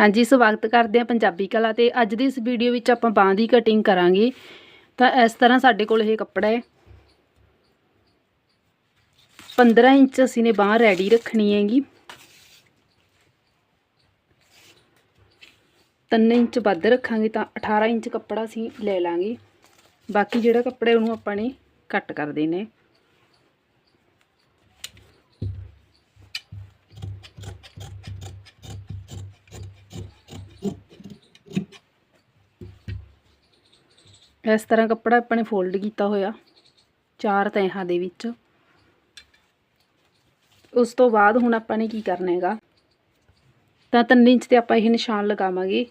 ਹਾਂਜੀ, ਸਵਾਗਤ ਕਰਦੇ ਹਾਂ ਪੰਜਾਬੀ ਕਲਾ ਤੇ। ਅੱਜ ਦੀ ਇਸ ਵੀਡੀਓ ਵਿੱਚ ਆਪਾਂ ਬਾਂਹ ਦੀ ਕਟਿੰਗ ਕਰਾਂਗੇ। ਤਾਂ ਇਸ ਤਰ੍ਹਾਂ ਸਾਡੇ ਕੋਲ ਇਹ ਕੱਪੜਾ ਹੈ। 15 ਇੰਚ ਅਸੀਂ ਨੇ ਬਾਂਹ ਰੈਡੀ ਰੱਖਣੀ ਹੈਗੀ। 3 ਇੰਚ ਵੱਧ ਰੱਖਾਂਗੇ ਤਾਂ 18 ਇੰਚ ਕੱਪੜਾ ਅਸੀਂ ਲੈ ਲਾਂਗੇ। ਬਾਕੀ ਜਿਹੜਾ ਕੱਪੜਾ ਉਹਨੂੰ ਆਪਾਂ ਨੇ ਕੱਟ ਕਰ ਦੇਣੇ ਇਸ ਤਰ੍ਹਾਂ ਕੱਪੜਾ ਆਪਾਂ ਨੇ ਫੋਲਡ ਕੀਤਾ ਹੋਇਆ, ਚਾਰ ਤਹਿਾਂ ਦੇ ਵਿੱਚ। ਉਸ ਤੋਂ ਬਾਅਦ ਹੁਣ ਆਪਾਂ ਨੇ ਕੀ ਕਰਨਾ ਹੈਗਾ? ਤਾਂ 3 ਇੰਚ ਤੇ ਆਪਾਂ ਇਹ ਨਿਸ਼ਾਨ ਲਗਾਵਾਂਗੇ।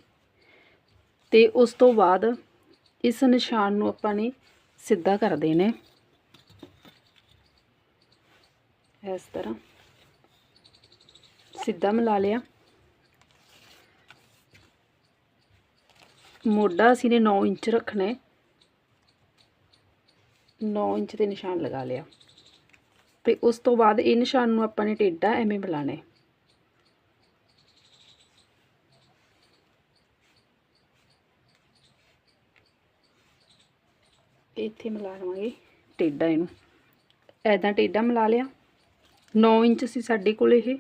ਤੇ ਉਸ ਤੋਂ ਬਾਅਦ ਇਸ ਨਿਸ਼ਾਨ ਨੂੰ ਆਪਾਂ ਨੇ ਸਿੱਧਾ ਕਰ ਦੇਣਾ ਇਸ ਤਰ੍ਹਾਂ। ਸਿੱਧਾ ਮਿਲਾ ਲਿਆ। ਮੋਢਾ ਅਸੀਂ ਨੇ 9 ਇੰਚ ਰੱਖਣਾ ਹੈ। 9 ਇੰਚ ਦੇ ਨਿਸ਼ਾਨ ਲਗਾ ਲਿਆ। ਤੇ ਉਸ ਤੋਂ ਬਾਅਦ ਇਹ ਨਿਸ਼ਾਨ ਨੂੰ ਆਪਾਂ ਨੇ ਟੇਢਾ ਐਵੇਂ ਮਿਲਾਣਾ ਇੱਥੇ ਮਿਲਾ ਲਵਾਂਗੇ ਟੇਢਾ ਇਹਨੂੰ। ਐਦਾਂ ਟੇਢਾ ਮਿਲਾ ਲਿਆ। 9 ਇੰਚ ਸੀ ਸਾਡੇ ਕੋਲ ਇਹ।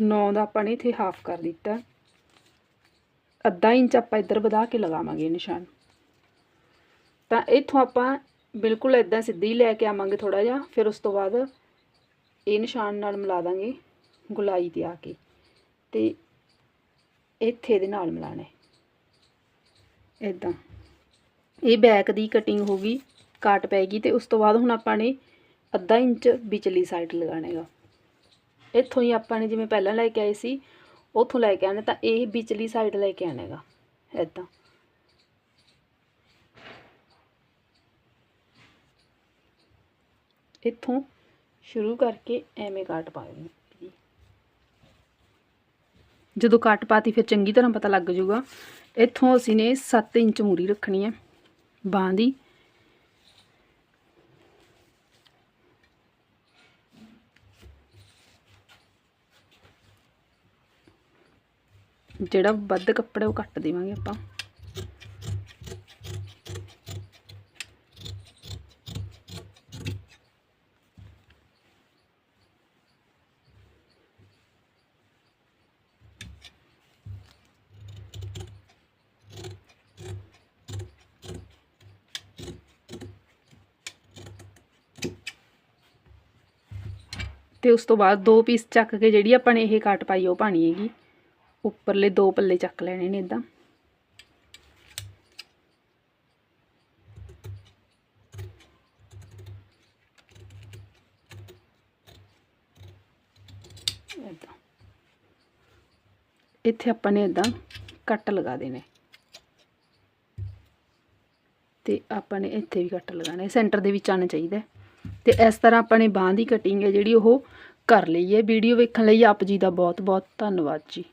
ਨੌ ਦਾ ਆਪਾਂ ਨੇ ਇੱਥੇ ਹਾਫ ਕਰ ਦਿੱਤਾ। ਅੱਧਾ ਇੰਚ ਆਪਾਂ ਇੱਧਰ ਵਧਾ ਕੇ ਲਗਾਵਾਂਗੇ ਨਿਸ਼ਾਨ। ਤਾਂ ਇੱਥੋਂ ਆਪਾਂ ਬਿਲਕੁਲ ਇਦਾਂ ਸਿੱਧੀ ਲੈ ਕੇ ਆਵਾਂਗੇ ਥੋੜਾ ਜਿਹਾ, ਫਿਰ ਉਸ ਤੋਂ ਬਾਅਦ ਇਹ ਨਿਸ਼ਾਨ ਨਾਲ ਮਿਲਾ ਦਾਂਗੇ ਗੁਲਾਈ ਤੇ ਆ ਕੇ। ਤੇ ਇੱਥੇ ਦੇ ਨਾਲ ਮਿਲਾਣਾ ਇਦਾਂ। ਇਹ ਬੈਕ ਦੀ ਕਟਿੰਗ ਹੋ ਗਈ, ਕਾਟ ਪੈਗੀ ਤੇ ਉਸ ਤੋਂ ਬਾਅਦ ਹੁਣ ਆਪਾਂ ਨੇ ਅੱਧਾ ਇੰਚ ਵਿਚਲੀ ਸਾਈਡ ਲਗਾਣਾ ਹੈਗਾ। ਇੱਥੋਂ ਹੀ ਆਪਾਂ ਨੇ ਜਿਵੇਂ ਪਹਿਲਾਂ ਲੈ ਕੇ ਆਏ ਸੀ ਉੱਥੋਂ ਲੈ ਕੇ ਆਣੇ ਤਾਂ ਇਹ ਵਿਚਲੀ ਸਾਈਡ ਲੈ ਕੇ ਆਣੇਗਾ ਇਦਾਂ ਇੱਥੋਂ ਸ਼ੁਰੂ ਕਰਕੇ ਐਵੇਂ ਕੱਟ ਪਾ ਜਦੋਂ ਕੱਟ ਪਾਤੀ, ਫਿਰ ਚੰਗੀ ਤਰ੍ਹਾਂ ਪਤਾ ਲੱਗ ਜਾਊਗਾ। ਇੱਥੋਂ ਅਸੀਂ ਨੇ 7 ਇੰਚ ਮੂਰੀ ਰੱਖਣੀ ਹੈ, ਬਾਂਹ ਦੀ। ਜਿਹੜਾ ਵੱਧ ਕੱਪੜਾ ਉਹ ਕੱਟ ਦੇਵਾਂਗੇ ਆਪਾਂ। ਤੇ ਉਸ ਤੋਂ ਬਾਅਦ ਦੋ ਪੀਸ ਚੱਕ ਕੇ ਜਿਹੜੀ ਆਪਾਂ ਨੇ ਇਹ ਕੱਟ ਪਾਈ ਉਹ ਪਾਣੀ ਹੈਗੀ। ਉੱਪਰਲੇ ਦੋ ਪੱਲੇ ਚੱਕ ਲੈਣੇ ਨੇ ਇਦਾਂ ਇਦਾਂ ਇੱਥੇ ਆਪਾਂ ਨੇ ਇਦਾਂ ਕੱਟ ਲਗਾ ਦੇਣੇ। ਤੇ ਆਪਾਂ ਨੇ ਇੱਥੇ ਵੀ ਕੱਟ ਲਗਾਣੇ ਸੈਂਟਰ ਦੇ ਵਿੱਚ ਆਣਾ ਚਾਹੀਦਾ ਤੇ ਇਸ ਤਰ੍ਹਾਂ ਆਪਾਂ ਨੇ ਬਾਂਹ ਦੀ ਕਟਿੰਗ ਹੈ ਜਿਹੜੀ ਉਹ ਕਰ ਲਈ ਹੈ। ਵੀਡੀਓ ਵੇਖਣ ਲਈ ਆਪ ਜੀ ਦਾ ਬਹੁਤ ਬਹੁਤ ਧੰਨਵਾਦ ਜੀ।